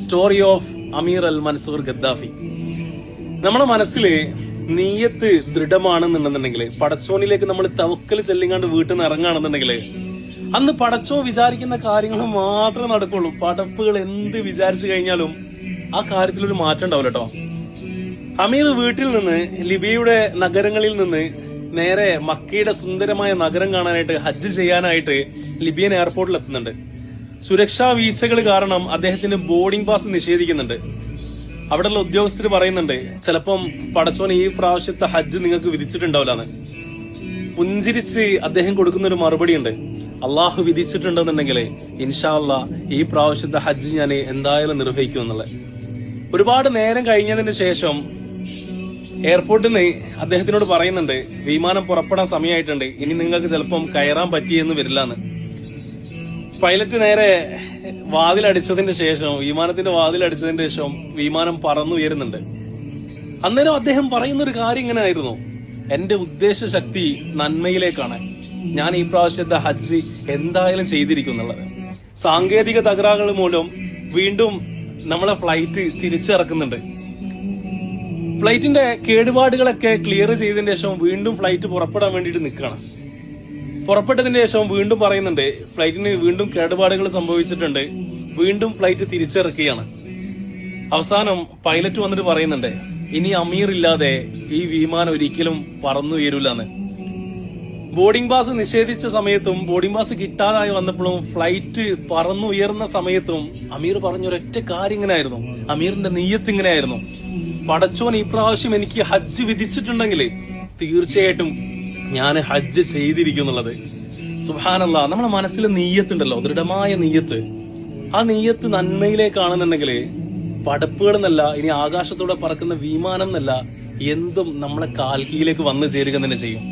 Story of Amir Al Mansour Gaddafi. നമ്മുടെ മനസ്സിൽ നീയത്ത് ദൃഢമാണെന്നുണ്ടെന്നുണ്ടെങ്കിൽ പടച്ചോനിലേക്ക് നമ്മൾ തവക്കൽ ചെല്ലിങ്ങാണ്ട് വീട്ടിൽ നിന്ന് ഇറങ്ങുകയാണെന്നുണ്ടെങ്കിൽ അന്ന് പടച്ചോ വിചാരിക്കുന്ന കാര്യങ്ങൾ മാത്രമേ നടക്കുള്ളൂ. പടപ്പുകൾ എന്ത് വിചാരിച്ചു കഴിഞ്ഞാലും ആ കാര്യത്തിൽ ഒരു മാറ്റം ഉണ്ടാവില്ല കേട്ടോ അമീർ വീട്ടിൽ നിന്ന് ലിബിയയുടെ നഗരങ്ങളിൽ നിന്ന് നേരെ മക്കയുടെ സുന്ദരമായ നഗരം കാണാനായിട്ട് ഹജ്ജ് ചെയ്യാനായിട്ട് ലിബിയൻ എയർപോർട്ടിൽ എത്തുന്നുണ്ട്. സുരക്ഷാ വീഴ്ചകൾ കാരണം അദ്ദേഹത്തിന് ബോർഡിംഗ് പാസ് നിഷേധിക്കുന്നുണ്ട്. അവിടെയുള്ള ഉദ്യോഗസ്ഥർ പറയുന്നുണ്ട് ചിലപ്പം പടച്ചോൻ ഈ പ്രാവശ്യത്തെ ഹജ്ജ് നിങ്ങൾക്ക് വിധിച്ചിട്ടുണ്ടാവില്ലാന്ന്. പുഞ്ചിരിച്ച് അദ്ദേഹം കൊടുക്കുന്ന ഒരു മറുപടി ഉണ്ട് അള്ളാഹു വിധിച്ചിട്ടുണ്ടെന്നുണ്ടെങ്കിൽ ഇൻഷാല്ല ഈ പ്രാവശ്യത്തെ ഹജ്ജ് ഞാൻ എന്തായാലും നിർവഹിക്കും എന്നുള്ളത്. ഒരുപാട് നേരം കഴിഞ്ഞതിന് ശേഷം എയർപോർട്ടിൽ നിന്ന് അദ്ദേഹത്തിനോട് പറയുന്നുണ്ട് വിമാനം പുറപ്പെടാൻ സമയമായിട്ടുണ്ട് ഇനി നിങ്ങൾക്ക് ചിലപ്പം കയറാൻ പറ്റിയെന്ന് വരില്ലാന്ന്. പൈലറ്റ് നേരെ വാതിലടിച്ചതിന് ശേഷം വിമാനത്തിന്റെ വാതിലടിച്ചതിന് ശേഷം വിമാനം പറന്നുയരുന്നുണ്ട്. അന്നേരം അദ്ദേഹം പറയുന്ന ഒരു കാര്യം ഇങ്ങനെ ആയിരുന്നു എന്റെ ഉദ്ദേശ ശക്തി നന്മയിലേക്കാണ്. ഞാൻ ഈ പ്രാവശ്യത്തെ ഹജ്ജ് എന്തായാലും ചെയ്തിരിക്കുന്നുള്ളത്. സാങ്കേതിക തകരാറുകൾ മൂലം വീണ്ടും നമ്മളെ ഫ്ലൈറ്റ് തിരിച്ചിറക്കുന്നുണ്ട്. ഫ്ലൈറ്റിന്റെ കേടുപാടുകളൊക്കെ ക്ലിയർ ചെയ്തതിന് ശേഷം വീണ്ടും ഫ്ലൈറ്റ് പുറപ്പെടാൻ വേണ്ടിയിട്ട് നിൽക്കണം പുറപ്പെട്ടതിന് ശേഷം വീണ്ടും പറയുന്നുണ്ട് ഫ്ലൈറ്റിന് വീണ്ടും കേടുപാടുകൾ സംഭവിച്ചിട്ടുണ്ട്. വീണ്ടും ഫ്ലൈറ്റ് തിരിച്ചിറക്കുകയാണ്. അവസാനം പൈലറ്റ് വന്നിട്ട് പറയുന്നുണ്ട് ഇനി അമീർ ഇല്ലാതെ ഈ വിമാനം ഒരിക്കലും പറന്നുയരൂലെന്ന് ബോർഡിംഗ് പാസ് നിഷേധിച്ച സമയത്തും ബോർഡിംഗ് പാസ് കിട്ടാതായി വന്നപ്പോഴും ഫ്ലൈറ്റ് പറന്നുയർന്ന സമയത്തും അമീർ പറഞ്ഞ ഒരൊറ്റ കാര്യം ഇങ്ങനെയായിരുന്നു. അമീറിന്റെ നെയ്യത്ത് ഇങ്ങനെയായിരുന്നു. പടച്ചോൻ ഈ പ്രാവശ്യം എനിക്ക് ഹജ്ജ് വിധിച്ചിട്ടുണ്ടെങ്കിൽ തീർച്ചയായിട്ടും ഞാൻ ഹജ്ജ് ചെയ്തിരിക്കും എന്നുള്ളത് സുഹാനല്ല നമ്മുടെ മനസ്സിൽ നെയ്യത്തുണ്ടല്ലോ ദൃഢമായ നെയ്യത്ത് ആ നെയ്യത്ത് നന്മയിലേക്കാണെന്നുണ്ടെങ്കിൽ പടപ്പുകൾ എന്നല്ല ഇനി ആകാശത്തൂടെ പറക്കുന്ന വിമാനം എന്നല്ല എന്തും നമ്മളെ കാൽക്കിയിലേക്ക് വന്നു ചേരുക തന്നെ ചെയ്യും.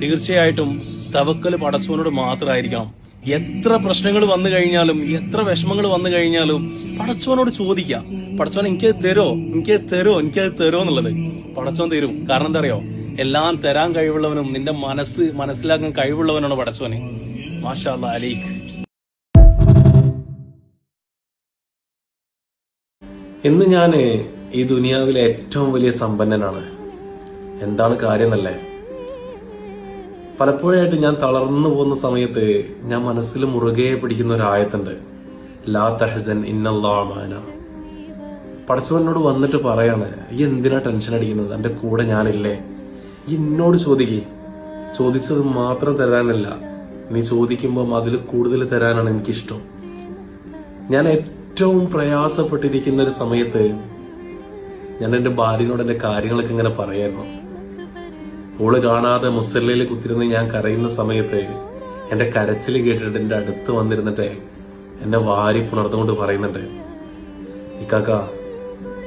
തീർച്ചയായിട്ടും തവക്കൽ പടച്ചോനോട് മാത്രമായിരിക്കണം എത്ര പ്രശ്നങ്ങൾ വന്നു കഴിഞ്ഞാലും എത്ര വിഷമങ്ങൾ വന്നു കഴിഞ്ഞാലും പടച്ചോനോട് ചോദിക്കാം പടച്ചോൻ എനിക്കത് തരോ? എനിക്കത് തരോ? എനിക്കത് തരോ? എന്നുള്ളത് പടച്ചോൻ തരും. കാരണം എന്താ അറിയോ? എല്ലാം തരാൻ കഴിവുള്ളവനും നിന്റെ മനസ്സ് മനസ്സിലാക്കാൻ കഴിവുള്ളവനാണ് പടച്ചോനെ. മാഷാ അലീഖ്. ഇന്ന് ഞാൻ ഈ ദുനിയാവിലെ ഏറ്റവും വലിയ സമ്പന്നനാണ്. എന്താണ് കാര്യം എന്നല്ലേ പലപ്പോഴായിട്ട് ഞാൻ തളർന്നു പോകുന്ന സമയത്ത് ഞാൻ മനസ്സിൽ മുറുകെ പിടിക്കുന്ന ഒരു ആയത്തുണ്ട്. ലാ തഹസൻ ഇന്നല്ലാമാന പടച്ചവനോട് വന്നിട്ട് പറയാണ് ഈ എന്തിനാ ടെൻഷൻ അടിക്കുന്നത്? എന്റെ കൂടെ ഞാനില്ലേ? എന്നോട് ചോദിക്കേ. ചോദിച്ചത് മാത്രം തരാനല്ല. നീ ചോദിക്കുമ്പോൾ അതിൽ കൂടുതൽ തരാനാണ് എനിക്കിഷ്ടം. ഞാൻ ഏറ്റവും പ്രയാസപ്പെട്ടിരിക്കുന്ന ഒരു സമയത്ത് ഞാൻ എന്റെ ഭാര്യനോട് എന്റെ കാര്യങ്ങളൊക്കെ ഇങ്ങനെ പറയായിരുന്നു. ഓൾ കാണാതെ മുസല്ലയിൽ കുത്തിരുന്ന് ഞാൻ കരയുന്ന സമയത്ത് എന്റെ കരച്ചിൽ കേട്ടിട്ട് എന്റെ അടുത്ത് വന്നിരുന്നിട്ട് എന്നെ വാരി പുണർന്നുകൊണ്ട് പറയുന്നുണ്ട്. ഇക്കാക്ക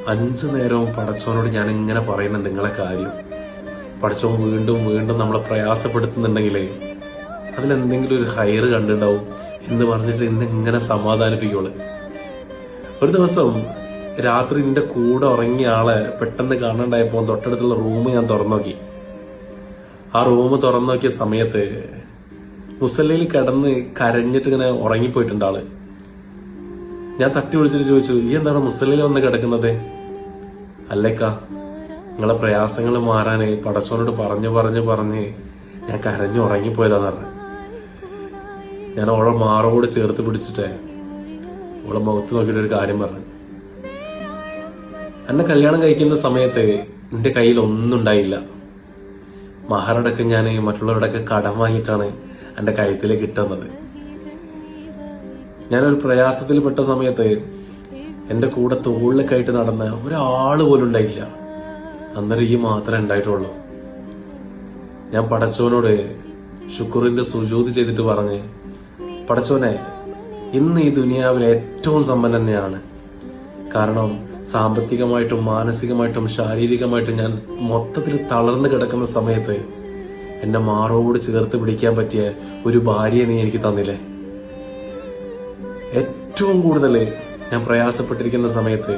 അഞ്ചു നേരവും പടച്ചവനോട് ഞാൻ ഇങ്ങനെ പറയുന്നുണ്ട് നിങ്ങളെ കാര്യം. പടച്ചവൻ വീണ്ടും വീണ്ടും നമ്മളെ പ്രയാസപ്പെടുത്തുന്നുണ്ടെങ്കിലേ അതിലെന്തെങ്കിലും ഒരു ഹയർ കണ്ടിട്ടുണ്ടാവും എന്ന് പറഞ്ഞിട്ട് എന്നെ ഇങ്ങനെ സമാധാനിപ്പിക്കുള്ളൂ ഒരു ദിവസം രാത്രി എന്റെ കൂടെ ഉറങ്ങിയ ആളെ പെട്ടെന്ന് കാണണ്ടായപ്പോ തൊട്ടടുത്തുള്ള റൂം ഞാൻ തുറന്നു നോക്കി ആ റൂം തുറന്നു നോക്കിയ സമയത്ത് മുസല്ലയിൽ കിടന്ന് കരഞ്ഞിട്ട് ഇങ്ങനെ ഉറങ്ങിപ്പോയിട്ടുണ്ട് ആൾ. ഞാൻ തട്ടി വിളിച്ചിട്ട് ചോദിച്ചു ഈ എന്താണ് മുസല്ലയിൽ വന്ന് കിടക്കുന്നത്? അല്ലേക്ക നിങ്ങളെ പ്രയാസങ്ങൾ മാറാന് പടച്ചോനോട് പറഞ്ഞു പറഞ്ഞു പറഞ്ഞ് ഞാൻ കരഞ്ഞു ഉറങ്ങിപ്പോയതാന്ന് പറഞ്ഞു. ഞാൻ ഓളെ മാറോട് ചേർത്ത് പിടിച്ചിട്ടേ ഓളെ മുഖത്ത് നോക്കിയിട്ട് ഒരു കാര്യം പറഞ്ഞു. എന്നെ കല്യാണം കഴിക്കുന്ന സമയത്ത് എന്റെ കയ്യിൽ ഒന്നും ഉണ്ടായില്ല. മഹാറടക്കം ഞാൻ മറ്റുള്ളവരുടെയൊക്കെ കടം വാങ്ങിയിട്ടാണ് എന്റെ കഴുത്തിലേക്ക് ഇട്ടുന്നത്. ഞാനൊരു പ്രയാസത്തിൽപ്പെട്ട സമയത്ത് എന്റെ കൂടെ തോളിലേക്കായിട്ട് നടന്ന ഒരാൾ പോലും ഉണ്ടായില്ല അന്നേരം ഈ മാത്രമേ ഉണ്ടായിട്ടുള്ളൂ. ഞാൻ പടച്ചവനോട് ശുക്രൂറിന്റെ സുജൂതി ചെയ്തിട്ട് പറഞ്ഞ് പടച്ചോനെ ഇന്ന് ഈ ദുനിയാവിലെ ഏറ്റവും സമ്പന്നനെയാണ് കാരണം സാമ്പത്തികമായിട്ടും മാനസികമായിട്ടും ശാരീരികമായിട്ടും ഞാൻ മൊത്തത്തിൽ തളർന്നു കിടക്കുന്ന സമയത്ത് എന്നെ മാറോട് ചേർത്ത് പിടിക്കാൻ പറ്റിയ ഒരു ഭാര്യയെ നീ എനിക്ക് തന്നില്ലേ? ഏറ്റവും കൂടുതൽ ഞാൻ പ്രയാസപ്പെട്ടിരിക്കുന്ന സമയത്ത്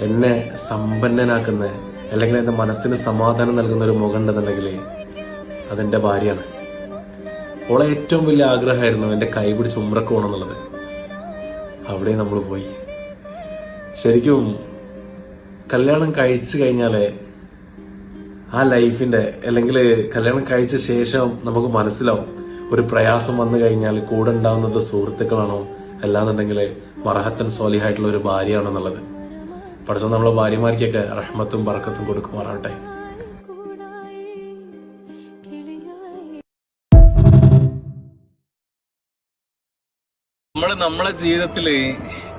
എന്നെ സമ്പന്നനാക്കുന്ന അല്ലെങ്കിൽ എന്റെ മനസ്സിന് സമാധാനം നൽകുന്ന ഒരു മുഖം ഉണ്ടെന്നുണ്ടെങ്കിൽ അതെന്റെ ഭാര്യയാണ്. അവളെ ഏറ്റവും വലിയ ആഗ്രഹമായിരുന്നു എന്റെ കൈ പിടിച്ച് ഉമ്രക്ക് പോകണം എന്നുള്ളത്. അവിടെ നമ്മൾ പോയി. ശരിക്കും കല്യാണം കഴിച്ചു കഴിഞ്ഞാലേ ആ ലൈഫിന്റെ അല്ലെങ്കിൽ കല്യാണം കഴിച്ച ശേഷം നമുക്ക് മനസ്സിലാവും ഒരു പ്രയാസം വന്നു കഴിഞ്ഞാൽ കൂടെ ഉണ്ടാവുന്നത് സുഹൃത്തുക്കളാണോ അല്ലാന്നുണ്ടെങ്കിൽ മറഹത്തൻ സോലിഹായിട്ടുള്ള ഒരു ഭാര്യയാണെന്നുള്ളത് പഠിച്ച നമ്മളെ ഭാര്യമാർക്കൊക്കെ റഹ്മത്തും ബർക്കത്തും കൊടുക്കുമാറാവട്ടെ നമ്മൾ നമ്മളെ ജീവിതത്തിൽ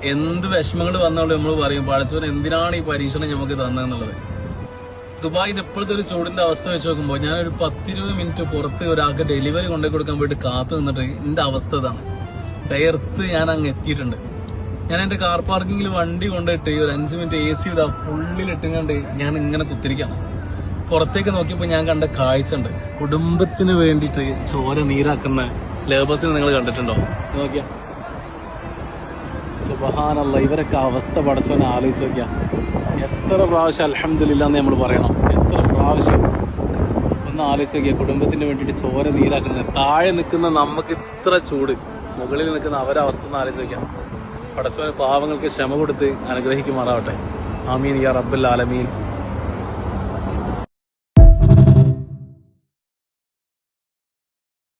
എന്ത് വിഷമങ്ങൾ വന്നാലും നമ്മൾ പറയും പഠിച്ചവൻ എന്തിനാണ് ഈ പരീക്ഷണം നമുക്ക് തന്നെന്നുള്ളത് ദുബായിന്റെ ഇപ്പോഴത്തെ ഒരു ചൂടിന്റെ അവസ്ഥ വെച്ച് നോക്കുമ്പോൾ ഞാൻ ഒരു പത്തിരുപത് മിനിറ്റ് പുറത്ത് ഒരാൾക്ക് ഡെലിവറി കൊണ്ടു കൊടുക്കാൻ പോയിട്ട് കാത്തു നിന്നിട്ട് എന്റെ അവസ്ഥ ഇതാണ്. ഡയർത്ത് ഞാൻ അങ്ങ് എത്തിയിട്ടുണ്ട്. ഞാൻ എന്റെ കാർ പാർക്കിങ്ങിൽ വണ്ടി കൊണ്ടിട്ട് ഒരു അഞ്ച് മിനിറ്റ് എ സി ഇതാ ഫുള്ളിൽ ഇട്ടുകൊണ്ട് ഞാൻ ഇങ്ങനെ കുത്തിരിക്കണം. പുറത്തേക്ക് നോക്കിയപ്പോൾ ഞാൻ കണ്ട കാഴ്ച ഉണ്ട്. കുടുംബത്തിന് വേണ്ടിയിട്ട് ചോര നീരാക്കുന്ന ലേബേഴ്സിനെ നിങ്ങൾ കണ്ടിട്ടുണ്ടോ? നോക്കിയാ. സുബഹാനല്ല ഇവരൊക്കെ അവസ്ഥ പടച്ചവനെ ആലോചിച്ച് നോക്കിയാ. എത്ര പ്രാവശ്യം അലഹമില്ല എന്ന് നമ്മൾ പറയണം. എത്ര പ്രാവശ്യം? ഒന്ന് ആലോചിച്ച് നോക്കിയാ കുടുംബത്തിന് വേണ്ടിയിട്ട് ചോര നീരാക്കുന്നത്. താഴെ നിൽക്കുന്ന നമുക്ക് ഇത്ര ചൂട്. മുകളിൽ നിൽക്കുന്ന അവരവസ്ഥ ഒന്ന് ആലോചിച്ച് നോക്കിയാ. പടച്ചവന് പാവങ്ങൾക്ക് ക്ഷമ കൊടുത്ത് അനുഗ്രഹിക്കുമാറാവട്ടെ. ആമീൻ യാ റബ്ബുൽ ആലമീൻ.